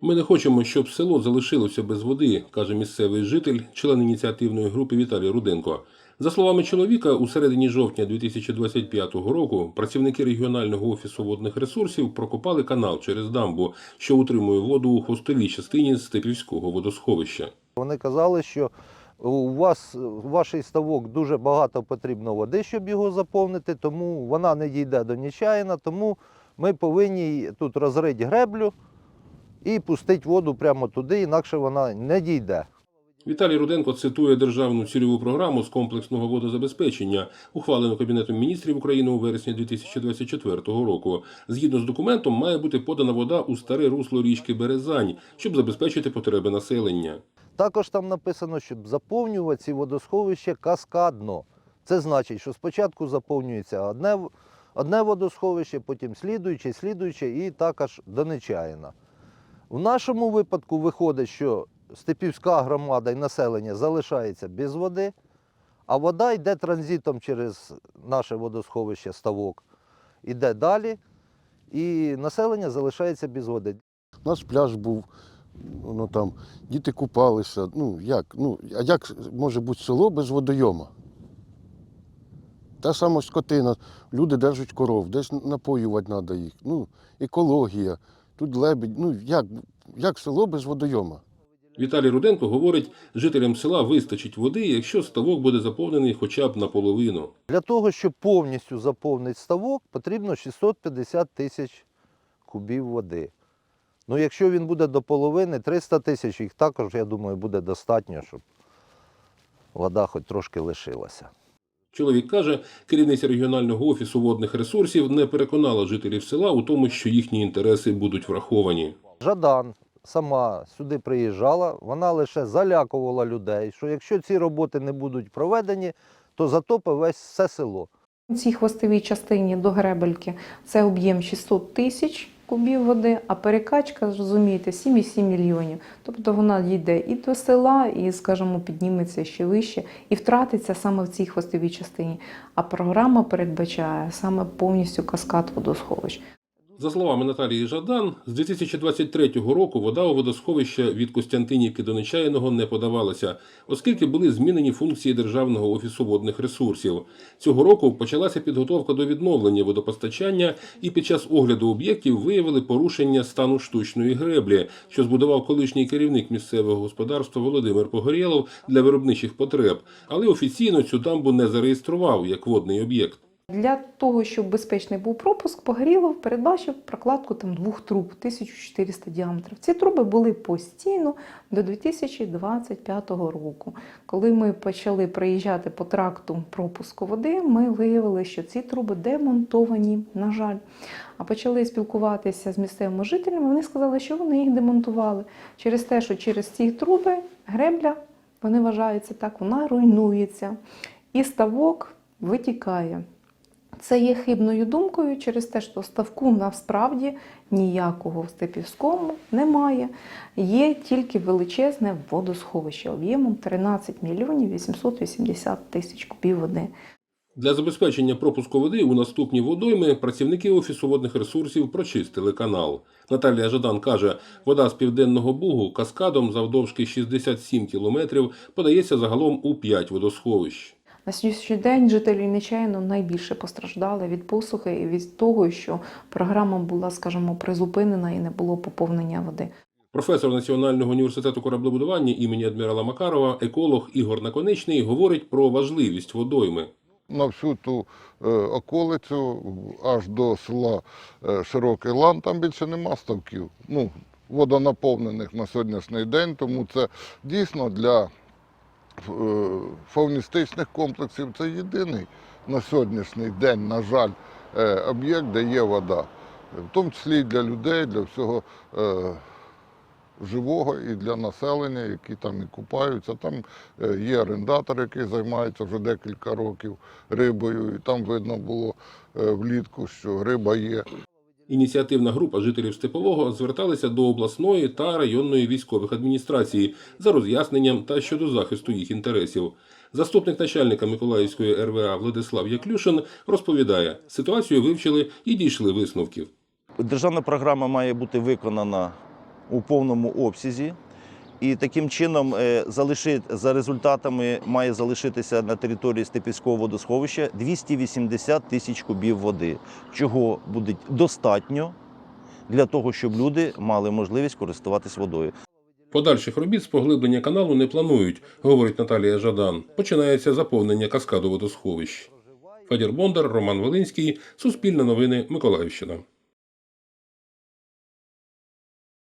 Ми не хочемо, щоб село залишилося без води, каже місцевий житель, член ініціативної групи Віталій Руденко. За словами чоловіка, у середині жовтня 2025 року працівники регіонального офісу водних ресурсів прокопали канал через дамбу, що утримує воду у хвостовій частині Степівського водосховища. Вони казали, що у вас у вашій ставок дуже багато потрібно води, щоб його заповнити, тому вона не дійде до Нечаїна, тому ми повинні тут розрити греблю і пустити воду прямо туди, інакше вона не дійде. Віталій Руденко цитує державну цільову програму з комплексного водозабезпечення, ухвалену Кабінетом міністрів України у вересні 2024 року. Згідно з документом, має бути подана вода у старе русло річки Березань, щоб забезпечити потреби населення. Також там написано, щоб заповнювати ці водосховища каскадно. Це значить, що спочатку заповнюється одне, одне водосховище, потім слідуюче, слідуюче і також до Нечаїна. В нашому випадку виходить, що Степівська громада і населення залишається без води, а вода йде транзитом через наше водосховище Ставок, іде далі, і населення залишається без води. У нас пляж був, ну там діти купалися. Ну як? Ну, а як може бути село без водойома? Та сама скотина, люди держать коров, десь напоювати треба їх. Ну, екологія, тут лебідь. Ну як, як село без водойома? Віталій Руденко говорить, жителям села вистачить води, якщо ставок буде заповнений хоча б наполовину. Для того, щоб повністю заповнити ставок, потрібно 650 тисяч кубів води. Ну, якщо він буде до половини, 300 тисяч їх також, я думаю, буде достатньо, щоб вода хоч трошки лишилася. Чоловік каже, керівниця регіонального офісу водних ресурсів не переконала жителів села у тому, що їхні інтереси будуть враховані. Жадан сама сюди приїжджала, вона лише залякувала людей, що якщо ці роботи не будуть проведені, то затопить весь все село. У цій хвостовій частині до гребельки це об'єм 600 тисяч кубів води, а перекачка, зрозумієте, 7,7 мільйонів. Тобто вона йде і до села, і, скажімо, підніметься ще вище, і втратиться саме в цій хвостовій частині. А програма передбачає саме повністю каскад водосховищ. За словами Наталії Жадан, з 2023 року вода у водосховища від Костянтинівки до Нечаяного не подавалася, оскільки були змінені функції Державного офісу водних ресурсів. Цього року почалася підготовка до відновлення водопостачання, і під час огляду об'єктів виявили порушення стану штучної греблі, що збудував колишній керівник місцевого господарства Володимир Погорєлов для виробничих потреб, але офіційно цю дамбу не зареєстрував як водний об'єкт. Для того, щоб безпечний був пропуск, Погорілов передбачив прокладку там двох труб 1400 діаметрів. Ці труби були постійно до 2025 року. Коли ми почали проїжджати по тракту пропуску води, ми виявили, що ці труби демонтовані, на жаль. А почали спілкуватися з місцевими жителями. Вони сказали, що вони їх демонтували через те, що через ці труби гребля, вони вважаються так, вона руйнується. І ставок витікає. Це є хибною думкою через те, що ставку насправді ніякого в Степівському немає. Є тільки величезне водосховище об'ємом 13 мільйонів 880 тисяч кубів води. Для забезпечення пропуску води у наступні водойми працівники Офісу водних ресурсів прочистили канал. Наталія Жадан каже, вода з південного бугу каскадом завдовжки 67 кілометрів подається загалом у 5 водосховищ. На сьогоднішній день жителі нечайно найбільше постраждали від посухи і від того, що програма була, скажімо, призупинена і не було поповнення води. Професор Національного університету кораблебудування імені адмірала Макарова, еколог Ігор Наконечний говорить про важливість водойми. на всю ту е, околицю, аж до села е, Широкий Лан, там більше нема ставків. Ну, водонаповнених на сьогоднішній день, тому це дійсно для фауністичних комплексів це єдиний на сьогоднішній день, на жаль, е, об'єкт, де є вода. В тому числі і для людей, для всього е, живого і для населення, які там і купаються. Там е, є орендатор, який займається вже декілька років рибою, і там видно було е, влітку, що риба є. Ініціативна група жителів Степового зверталися до обласної та районної військових адміністрації за роз'ясненням та щодо захисту їх інтересів. Заступник начальника Миколаївської РВА Владислав Яклюшин розповідає, ситуацію вивчили і дійшли висновків. Державна програма має бути виконана у повному обсязі. І таким чином е, залишить, за результатами має залишитися на території Степівського водосховища 280 тисяч кубів води, чого буде достатньо для того, щоб люди мали можливість користуватись водою. Подальших робіт з поглиблення каналу не планують, говорить Наталія Жадан. Починається заповнення каскаду водосховищ. Федір Бондар, Роман Волинський, Суспільне новини, Миколаївщина.